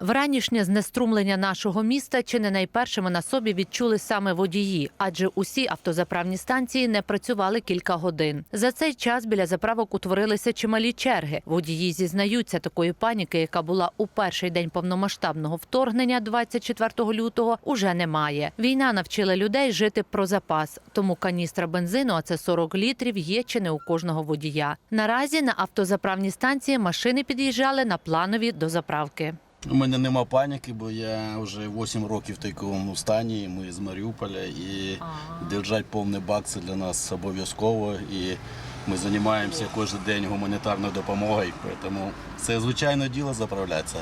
Вранішнє знеструмлення нашого міста чи не найпершими на собі відчули саме водії, адже усі автозаправні станції не працювали кілька годин. За цей час біля заправок утворилися чималі черги. Водії зізнаються такої паніки, яка була у перший день повномасштабного вторгнення 24 лютого, уже немає. Війна навчила людей жити про запас, тому каністра бензину, а це 40 літрів, є чи не у кожного водія. Наразі на автозаправні станції машини під'їжджали на планові до заправки. У мене нема паніки, бо я вже 8 років в такому стані. Ми з Маріуполя і держать повний бак це для нас обов'язково. І ми займаємося кожен день гуманітарною допомогою. Тому це звичайне діло заправлятися.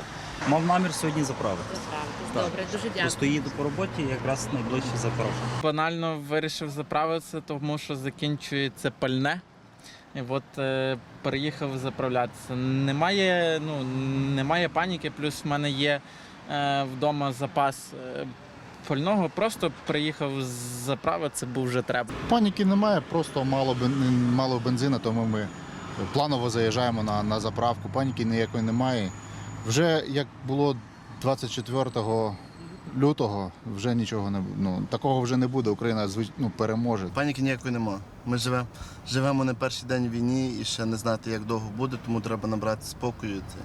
Мав намір сьогодні заправити. Добре, дуже Просто їду по роботі, якраз найближче заправка. Банально вирішив заправитися, тому що закінчується пальне. І от е, переїхав заправлятися. Немає, ну, немає паніки, плюс в мене є е, вдома запас е, пального. Просто приїхав заправитися, бо вже треба. Паніки немає, просто мало, бен- мало бензину, тому ми планово заїжджаємо на, на заправку. Паніки ніякої немає. Вже як було 24 лютого, вже нічого не ну, такого вже не буде. Україна ну, переможе. Паніки ніякої нема. Ми живемо, живемо не перший день війні і ще не знати, як довго буде, тому треба набрати спокою. Це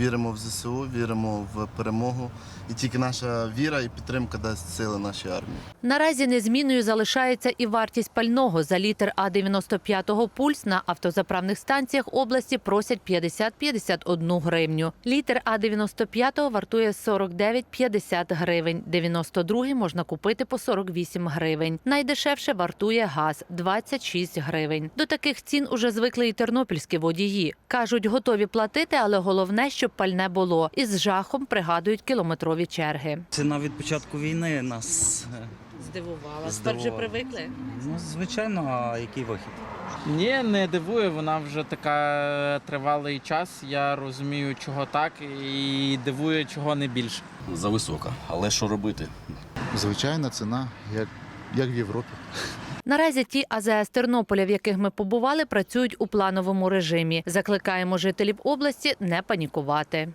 Віримо в ЗСУ, віримо в перемогу. І тільки наша віра і підтримка дасть сили нашій армії. Наразі незмінною залишається і вартість пального. За літр А95 пульс на автозаправних станціях області просять 50-51 гривню. Літр А95 вартує 49-50 гривень. 92 можна купити по 48 гривень. Найдешевше вартує газ 26 гривень. До таких цін уже звикли і тернопільські водії. Кажуть, готові платити, але головне, щоб пальне було. Із жахом пригадують кілометрові черги. Ціна від початку війни нас е, Здивувала. Здивувала. привикли. ну, звичайно, а який вихід? Ні, не дивує, вона вже така тривалий час. Я розумію, чого так, і дивує, чого не більше. Зависока. Але що робити? Звичайна ціна, як, як в Європі. Наразі ті АЗС Тернополя, в яких ми побували, працюють у плановому режимі. Закликаємо жителів області не панікувати.